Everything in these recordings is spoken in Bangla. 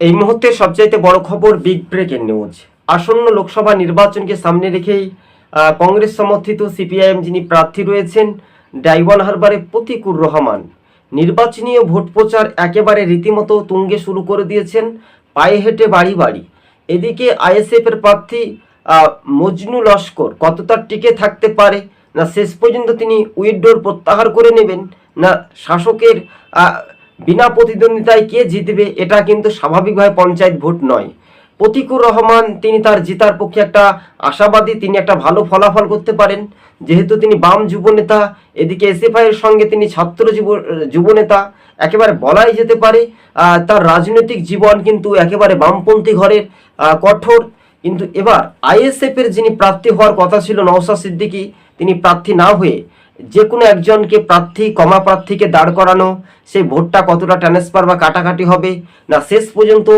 এই মুহূর্তে সবচাইতে বড় খবর বিগ ব্রেকিং নিউজ আসন্ন লোকসভা নির্বাচনকে সামনে রেখেই কংগ্রেস সমর্থিত সিপিআইএম যিনি প্রার্থী রয়েছেন, ডাইওয়ান হারবারে প্রতিকুর রহমান। নির্বাচনী ভোট প্রচার একেবারে রীতিমতো তুঙ্গে শুরু করে দিয়েছেন, পায়ে হেঁটে বাড়ি বাড়ি। এদিকে আইএসএফ এর প্রার্থী মজনু লস্কর কতটা টিকে থাকতে পারে, না শেষ পর্যন্ত তিনি উইথড্রোর প্রত্যাহার করে নেবেন, না শাসকের বিনা প্রতিদ্বন্দ্বিতায় কে জিতবে, এটা কিন্তু স্বাভাবিকভাবে পঞ্চায়েত ভোট নয়। প্রতিকুর রহমান, তিনি তার জিতার পক্ষে একটা আশাবাদী, তিনি একটা ভালো ফলাফল করতে পারেন। যেহেতু তিনি বাম যুবনেতা, এদিকে এসএফআই এর সঙ্গে তিনি ছাত্র যুব, যুবনেতা, একেবারে বলাই যেতে পারে। তার রাজনৈতিক জীবন কিন্তু একেবারে বামপন্থী ঘরের কঠোর। কিন্তু এবার আইএসএফ এর যিনি প্রার্থী হওয়ার কথা ছিল নওশাদ সিদ্দিকী, তিনি প্রার্থী না হয়ে যে কোনো একজনকে প্রার্থী কমা প্রার্থীকে দাঁড় করানো, সেই ভোটটা কতটা ট্রান্সফার বা কাটাকাটি হবে, না শেষ পর্যন্ত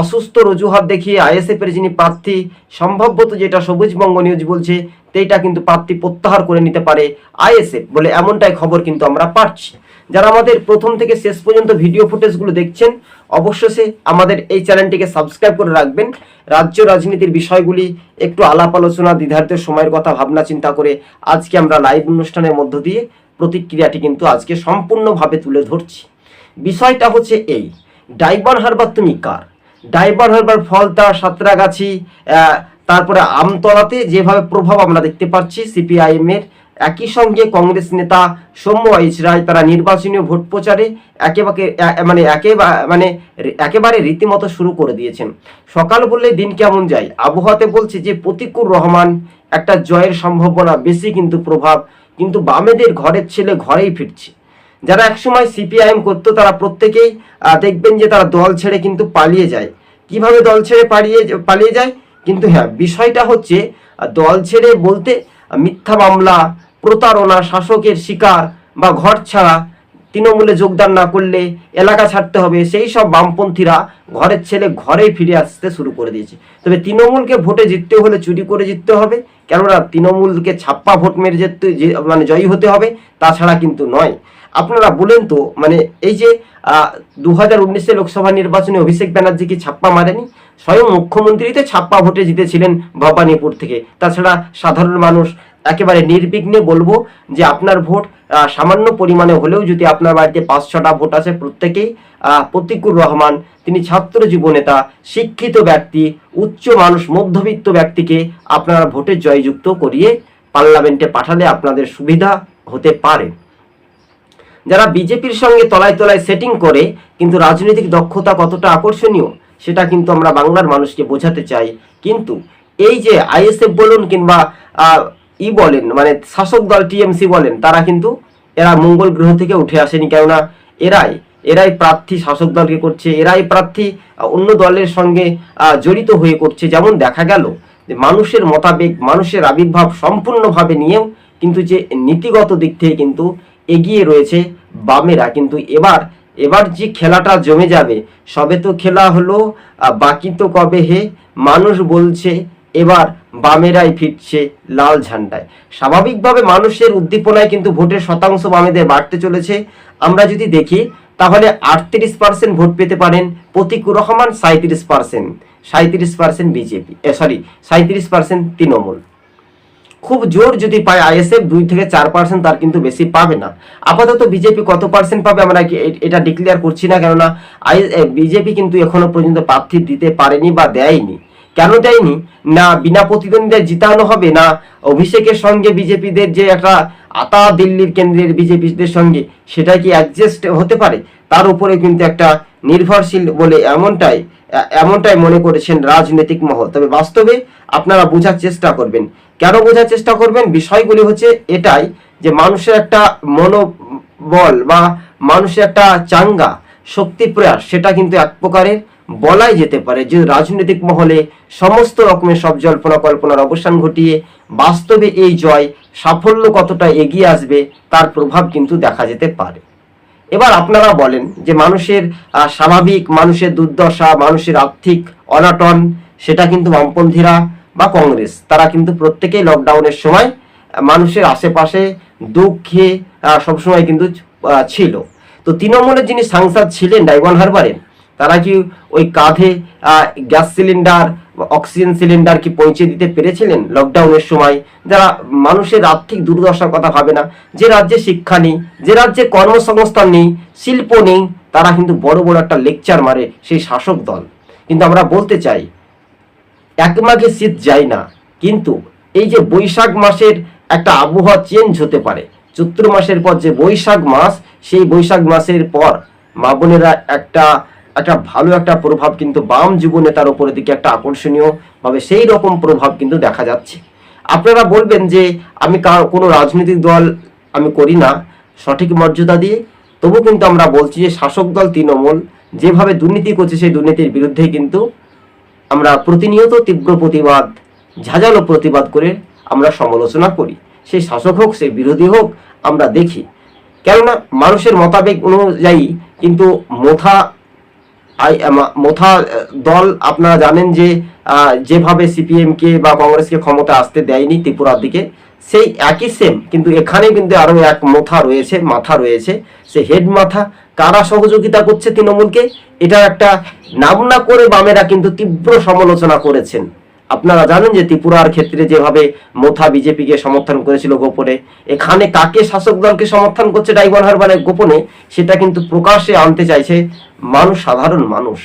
অসুস্থ রজুহাত দেখিয়ে আইএসএফের যিনি প্রার্থী সম্ভবত যেটা সবুজবঙ্গ নিউজ বলছে, সেইটা কিন্তু প্রার্থী প্রত্যাহার করে নিতে পারে আইএসএফ বলে এমনটাই খবর কিন্তু আমরা পাচ্ছি। যারা আমাদের প্রথম থেকে শেষ পর্যন্ত ভিডিও ফুটেজগুলো দেখছেন অবশ্যই আমাদের এই চ্যানেলটিকে সাবস্ক্রাইব করে রাখবেন। রাজ্য রাজনীতির বিষয়গুলি একটু আলাপ আলোচনা দ্বিধার্থের সময়ের কথা, ভাবনা চিন্তা করে আজকে আমরা লাইভ অনুষ্ঠানের মধ্য দিয়ে প্রতিক্রিয়াটি কিন্তু আজকে সম্পূর্ণভাবে তুলে ধরছি। বিষয়টা হচ্ছে এই ডাইবার হারবার তুমি কার? ডাইবার হারবার ফলতা, সাঁতরাগাছি তারপরে আমতলাতে যেভাবে প্রভাব আমরা দেখতে পাচ্ছি সিপিআইএম এর একই সঙ্গে কংগ্রেস নেতা সৌম্য আইচ রায় তারা নির্বাচনী ভোট প্রচারে একেবারে মানে একেবারে মানে একেবারে রীতিমতো শুরু করে দিয়েছেন। সকাল বললে দিন কেমন যায়? আবহাওয়াতে বলছে যে, প্রতিকুর রহমান একটা জয়ের সম্ভাবনা বেশি কিন্তু প্রভাব, কিন্তু বামেদের ঘরের ছেলে ঘরেই ফিরছে। যারা একসময় সিপিআইএম করতো, তারা প্রত্যেকেই দেখবেন যে তারা দল ছেড়ে কিন্তু পালিয়ে যায়। কীভাবে দল ছেড়ে পালিয়ে পালিয়ে যায়? কিন্তু হ্যাঁ বিষয়টা হচ্ছে, দল ছেড়ে বলতে মিথ্যা মামলা প্রতারণা, শাসকের শিকার বা ঘর ছাড়া তৃণমূলে যোগদান না করলে এলাকা ছাড়তে হবে, সেই সব বামপন্থীরা ঘরের ছেলে ঘরেই ফিরে আসতে শুরু করে দিয়েছে। তবে তৃণমূলকে ভোটে জিততে হলে চুরি করে জিততে হবে, কেননা তৃণমূলকে ছাপ্পা ভোট মেরে জিততে মানে জয়ী হতে হবে তাছাড়া কিন্তু নয়। আপনারা বলেন তো মানে এই যে দু হাজার উনিশে লোকসভা নির্বাচনে অভিষেক ব্যানার্জি কি ছাপ্পা মারেনি? স্বয়ং মুখ্যমন্ত্রীতে ছাপ্পা ভোটে জিতেছিলেন ভবানীপুর থেকে। তাছাড়া সাধারণ মানুষ একেবারে নির্বিঘ্নে বলব যে আপনার ভোট সামান্য পরিমাণে হলেও যদি আপনার বাড়িতে পাঁচ ছটা ভোট আছে প্রত্যেকেই প্রতিকুর রহমান, তিনি ছাত্র যুবনেতা, শিক্ষিত ব্যক্তি, উচ্চ মানুষ, মধ্যবিত্ত ব্যক্তিকে আপনারা ভোটে জয়যুক্ত করিয়ে পার্লামেন্টে পাঠালে আপনাদের সুবিধা হতে পারে। যারা বিজেপির সঙ্গে তলায় তলায় সেটিং করে, কিন্তু রাজনৈতিক দক্ষতা কতটা আকর্ষণীয়, সেটা কিন্তু আমরা বাংলার মানুষকে বোঝাতে চাই। কিন্তু এই যে আইএসএফ বলুন কিংবা ই বলেন মানে শাসক দল টিএমসি বলেন, তারা কিন্তু এরা মঙ্গল গ্রহ থেকে উঠে আসেনি, কেননা এরাই এরাই প্রার্থী শাসক দলকে করছে, এরাই প্রার্থী অন্য দলের সঙ্গে জড়িত হয়ে করছে। যেমন দেখা গেল যে মানুষের মোতাবেক মানুষের আবির্ভাব সম্পূর্ণভাবে নিয়েও কিন্তু যে নীতিগত দিক থেকে কিন্তু এগিয়ে রয়েছে বামেরা। কিন্তু এবার এবার যে খেলাটা জমে যাবে, সবে তো খেলা হলো বাকি তো কবে হে? মানুষ বলছে, এবার বামেরাই ফিরছে লাল ঝান্ডায়। স্বাভাবিকভাবে মানুষের উদ্দীপনায় কিন্তু ভোটের শতাংশ বামেদের বাড়তে চলেছে। আমরা যদি দেখি, তাহলে আটত্রিশ পার্সেন্ট ভোট পেতে পারেন প্রতিকুর রহমান সাঁত্রিশ পার্সেন্ট সাঁত্রিশ পার্সেন্ট বিজেপি সরি সাঁত্রিশ পার্সেন্ট তৃণমূল। খুব জোর যদি পায় আইএসএফ, দুই থেকে চার পার্সেন্ট তার কিন্তু বেশি পাবে না। আপাতত বিজেপি কত পার্সেন্ট পাবে আমরা এটা ডিক্লেয়ার করছি না, কেননা আই বিজেপি কিন্তু এখনও পর্যন্ত প্রার্থী দিতে পারেনি বা দেয়নি। কেন দেয়নি? না বিনা প্রতিদ্বন্দ্বিতায় জিতানো হবে, না অভিষেকের সঙ্গে বিজেপিদের যে একটা আতা দিল্লির কেন্দ্রের বিজেপিদের সঙ্গে সেটা কি অ্যাডজাস্ট হতে পারে? তার উপরে কিন্তু একটা নির্ভরশীল বলে এমনটাই এমনটাই মনে করেছেন রাজনৈতিক মহল। তবে বাস্তবে আপনারা বোঝার চেষ্টা করবেন। কেন বোঝার চেষ্টা করবেন? বিষয়গুলি হচ্ছে এটাই যে মানুষের একটা মনোবল বা মানুষের একটা চাঙ্গা, শক্তি প্রয়াস, সেটা কিন্তু এক প্রকারের বলাই যেতে পারে যে রাজনৈতিক মহলে সমস্ত রকমের সব জল্পনা কল্পনার অবসান ঘটিয়ে বাস্তবে এই জয় সাফল্য কতটা এগিয়ে আসবে তার প্রভাব কিন্তু দেখা যেতে পারে। এবার আপনারা বলেন যে মানুষের স্বাভাবিক মানুষের দুর্দশা, মানুষের আর্থিক অনাটন, সেটা কিন্তু বামপন্থীরা বা কংগ্রেস, তারা কিন্তু প্রত্যেকেই লকডাউনের সময় মানুষের আশেপাশে দুঃখে সবসময় কিন্তু ছিল। তো তৃণমূলের যিনি সাংসদ ছিলেন ডাইওয়ান হারবারের তারা কি ওই কাঁধে গ্যাস সিলিন্ডার অক্সিজেন সিলিন্ডার কি পৌঁছে দিতে পেরেছিলেন লকডাউনের সময়? যারা মানুষের আর্থিক দুর্দশার কথা ভাবে না, যে রাজ্যে শিক্ষা নেই, যে রাজ্যে কর্মসংস্থান নেই, শিল্প নেই, তারা কিন্তু বড় বড় একটা লেকচার মারে সেই শাসক দল। কিন্তু আমরা বলতে চাই এক মাঘে শীত যায় না, কিন্তু এই যে বৈশাখ মাসের একটা আবহাওয়া চেঞ্জ হতে পারে, চৈত্র মাসের পর যে বৈশাখ মাস, সেই বৈশাখ মাসের পর মা বোনেরা একটা একটা ভালো একটা প্রভাব কিন্তু বাম যুব নেতার উপরের দিকে একটা আকর্ষণীয় ভাবে সেই রকম প্রভাব কিন্তু দেখা যাচ্ছে। আপনারা বলবেন যে, আমি কোনো রাজনৈতিক দল আমি করি না, সঠিক মর্যাদা দিয়ে। তবু কিন্তু আমরা বলছি যে, শাসক দল তৃণমূল যেভাবে দুর্নীতি করছে, সেই দুর্নীতির বিরুদ্ধে কিন্তু আমরা প্রতিনিয়ত তীব্র প্রতিবাদ, ঝাঁঝালো প্রতিবাদ করে আমরা সমালোচনা করি। সেই শাসক হোক সেই বিরোধী হোক, আমরা দেখি। কেননা মানুষের মতাবেগ অনুযায়ী কিন্তু মোথা মোথা দল, আপনারা জানেন যে যেভাবে সিপিএমকে বা কংগ্রেসকে ক্ষমতা আসতে দেয়নি ত্রিপুরার দিকে, সেই একই সেম কিন্তু এখানে কিন্তু আরও এক মোথা রয়েছে, মাথা রয়েছে, সে হেড মাথা। কারা সহযোগিতা করছে তৃণমূলকে? এটা একটা নাম না করে বামেরা কিন্তু তীব্র সমালোচনা করেছেন। আপনারা জানেন যে ত্রিপুরার ক্ষেত্রে যেভাবে মোথা বিজেপিকে সমর্থন করেছিল গোপনে, এখানে কাকে শাসক দলকে সমর্থন করছে ডাইবন হারবারের গোপনে, সেটা কিন্তু প্রকাশ্যে আনতে চাইছে মানুষ, সাধারণ মানুষ।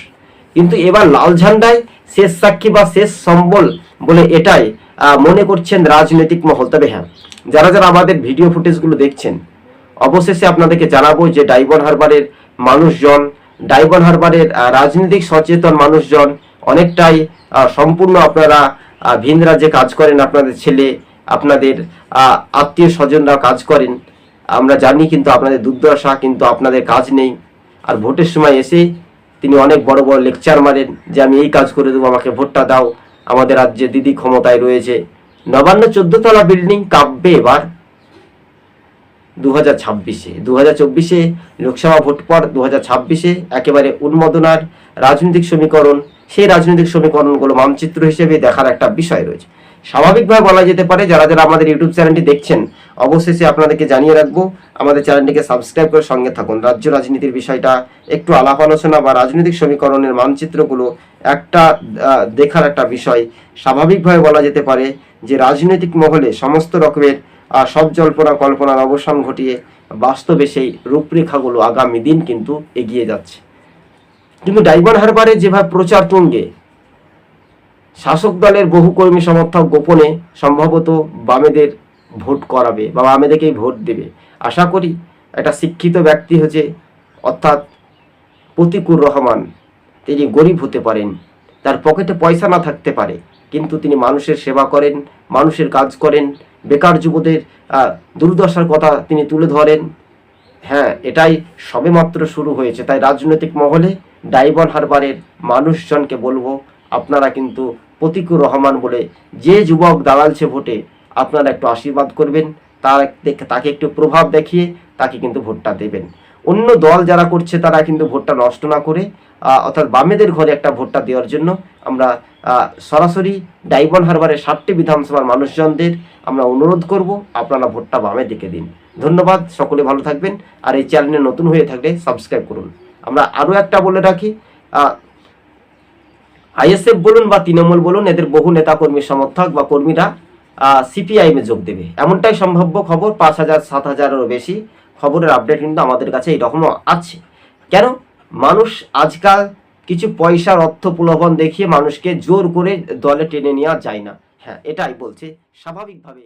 কিন্তু এবার লাল ঝান্ডায় শেষ সাক্ষী বা শেষ সম্বল বলে এটাই মনে করছেন রাজনৈতিক মহল। তবে হ্যাঁ যারা যারা আমাদের ভিডিও ফুটেজগুলো দেখছেন, অবশেষে আপনাদেরকে জানাব যে ডাইবন হারবারের মানুষজন ডাইবন হারবারের রাজনৈতিক সচেতন মানুষজন অনেকটাই সম্পূর্ণ আপনারা আহ, ভিন রাজ্যে কাজ করেন আপনাদের ছেলে আপনাদের আত্মীয় স্বজনরা কাজ করেন আমরা জানি কিন্তু আপনাদের দুর্দশা কিন্তু আপনাদের কাজ নেই। আর ভোটের সময় এসে তিনি অনেক বড় বড় লেকচার মারেন যে আমি এই কাজ করে দেবো আমাকে ভোটটা দাও আমাদের রাজ্যে দিদি ক্ষমতায় রয়েছে। নবান্ন চোদ্দ তলা বিল্ডিং কাঁপবে এবার দু হাজার ছাব্বিশে দু হাজার চব্বিশে লোকসভা ভোট পর দু হাজার ছাব্বিশে একেবারে উন্মোদনার রাজনৈতিক সমীকরণ সেই রাজনৈতিক সমীকরণগুলো মানচিত্র হিসেবে দেখার একটা বিষয় রয়েছে। স্বাভাবিকভাবে বলা যেতে পারে, যারা যারা আমাদের ইউটিউব চ্যানেলটি দেখছেন, অবশেষে আপনাদেরকে জানিয়ে রাখব, আমাদের চ্যানেলটিকে সাবস্ক্রাইব করে সঙ্গে থাকুন। রাজ্য রাজনীতির বিষয়টা একটু আলাপ আলোচনা বা রাজনৈতিক সমীকরণের মানচিত্রগুলো একটা দেখার একটা বিষয়। স্বাভাবিকভাবে বলা যেতে পারে যে, রাজনৈতিক মহলে সমস্ত রকমের সব জল্পনা কল্পনার অবসান ঘটিয়ে বাস্তবে সেই রূপরেখাগুলো আগামী দিন কিন্তু এগিয়ে যাচ্ছে। কিন্তু ডাইমন হারবারে যেভাবে প্রচার তুঙ্গে, শাসক দলের বহু কর্মী সমর্থক গোপনে সম্ভবত বামেদের ভোট করাবে বা বামেদেরকেই ভোট দেবে। আশা করি একটা শিক্ষিত ব্যক্তি হচ্ছে, অর্থাৎ প্রতিকুর রহমান, তিনি গরিব হতে পারেন, তার পকেটে পয়সা না থাকতে পারে, কিন্তু তিনি মানুষের সেবা করেন, মানুষের কাজ করেন, বেকার যুবদের দুর্দশার কথা তিনি তুলে ধরেন। হ্যাঁ এটাই সবেমাত্র শুরু হয়েছে। তাই রাজনৈতিক মহলে ডাইবন হারবারের মানুষজনকে বলব, আপনারা কিন্তু প্রতিকুর রহমান বলে যে যুবক দাঁড়ালছে ভোটে, আপনারা একটু আশীর্বাদ করবেন, তার তাকে একটু প্রভাব দেখিয়ে তাকে কিন্তু ভোটটা দেবেন। অন্য দল যারা করছে, তারা কিন্তু ভোটটা নষ্ট না করে অর্থাৎ বামেদের ঘরে একটা ভোটটা দেওয়ার জন্য আমরা সরাসরি ডাইবন হারবারের ষাটটি বিধানসভার মানুষজনদের আমরা অনুরোধ করব, আপনারা ভোটটা বামে দিকে দিন। ধন্যবাদ, সকলে ভালো থাকবেন, আর এই চ্যানেলে নতুন হয়ে থাকলে সাবস্ক্রাইব করুন। আমরা আরও একটা বলে রাখি আইএসএফ বলুন বা তৃণমূল বলুন, এদের বহু নেতাকর্মী সমর্থক বা কর্মীরা সিপিআইএমে যোগ দেবে। এমনটাই সম্ভাব্য খবর, পাঁচ হাজার, সাত হাজারেরও বেশি খবরের আপডেট কিন্তু আমাদের কাছে এইরকমও আছে। কেন? মানুষ আজকাল কিছু পয়সার অর্থ প্রলোভন দেখিয়ে মানুষকে জোর করে দলে টেনে নেওয়া যায় না। হ্যাঁ এটাই বলছে স্বাভাবিকভাবে